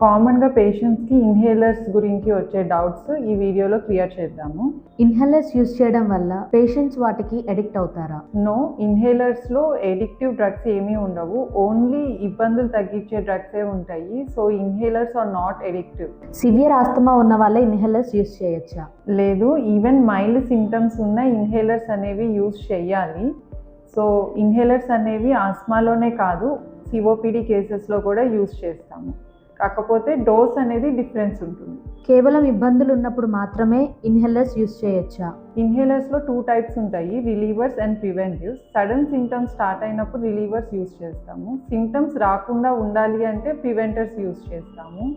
కామన్గా పేషెంట్స్కి ఇన్హేలర్స్ గురించి వచ్చే డౌట్స్ ఈ వీడియోలో క్లియర్ చేద్దాము. ఇన్హేలర్స్ యూస్ చేయడం వల్ల పేషెంట్స్ వాటికి అడిక్ట్ అవుతారా? నో ఇన్హేలర్స్లో ఎడిక్టివ్ డ్రగ్స్ ఏమీ ఉండవు. ఓన్లీ ఇబ్బందులు తగ్గించే డ్రగ్సే ఉంటాయి. So inhalers are not addictive severe asthma ఉన్న వాళ్ళే ఇన్హేలర్స్ యూస్ చేయొచ్చా? లేదు ఈవెన్ మైల్డ్ సిమ్టమ్స్ ఉన్న ఇన్హేలర్స్ అనేవి యూజ్ చేయాలి. సో ఇన్హేలర్స్ అనేవి ఆస్మాలోనే కాదు సిఓపిడి కేసెస్లో కూడా యూజ్ చేస్తాము. కాకపోతే డోస్ అనేది డిఫరెన్స్ ఉంటుంది. కేవలం ఇబ్బందులు ఉన్నప్పుడు మాత్రమే ఇన్హేలర్స్ యూస్ చేయొచ్చా? ఇన్హేలర్స్లో టూ టైప్స్ ఉంటాయి. Relievers and preventives. Sudden symptoms start అయినప్పుడు రిలీవర్స్ యూస్ చేస్తాము. సిమ్టమ్స్ రాకుండా ఉండాలి అంటే ప్రివెంటర్స్ యూస్ చేస్తాము.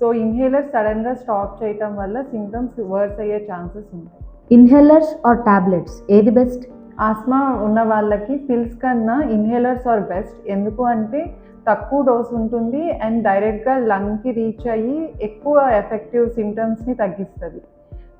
సో ఇన్హేలర్స్ సడన్గా స్టాప్ చేయటం వల్ల సిమ్టమ్స్ వర్స్ అయ్యే ఛాన్సెస్ ఉంటాయి. Inhalers or tablets? ఏది బెస్ట్? ఆస్మా ఉన్న వాళ్ళకి పిల్స్ కన్నా ఇన్హేలర్స్ ఆర్ బెస్ట్. ఎందుకు అంటే తక్కువ డోస్ ఉంటుంది అండ్ డైరెక్ట్గా లంగ్కి రీచ్ అయ్యి ఎక్కువ ఎఫెక్టివ్ సిమ్టమ్స్ని తగ్గిస్తుంది.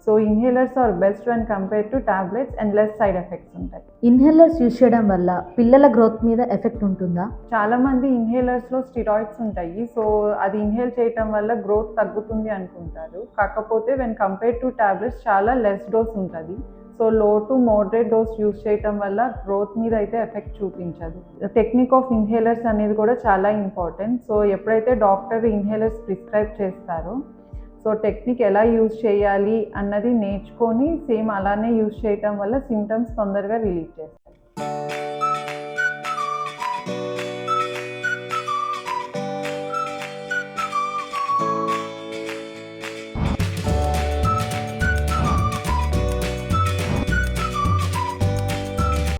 So inhalers are best one compare to tablets and less side effects ఉంటాయి. ఇన్హేలర్స్ యూస్ చేయడం వల్ల పిల్లల గ్రోత్ మీద ఎఫెక్ట్ ఉంటుందా? చాలా మంది ఇన్హేలర్స్లో స్టిరాయిడ్స్ ఉంటాయి. సో అది ఇన్హేల్ చేయటం వల్ల గ్రోత్ తగ్గుతుంది అనుకుంటారు. కాకపోతే వెన్ కంపేర్ టు టాబ్లెట్స్ చాలా లెస్ డోస్ ఉంటుంది. So low to moderate dose use చేయటం వల్ల గ్రోత్ మీద అయితే ఎఫెక్ట్ చూపించదు. టెక్నిక్ ఆఫ్ ఇన్హేలర్స్ అనేది కూడా చాలా ఇంపార్టెంట్ సో ఎప్పుడైతే డాక్టర్ ఇన్హేలర్స్ ప్రిస్క్రైబ్ చేస్తారో సో టెక్నిక్ ఎలా యూజ్ చేయాలి అన్నది నేర్చుకొని సేమ్ అలానే యూజ్ చేయటం వల్ల సిమ్టమ్స్ తొందరగా రిలీవ్ చేస్తాయి.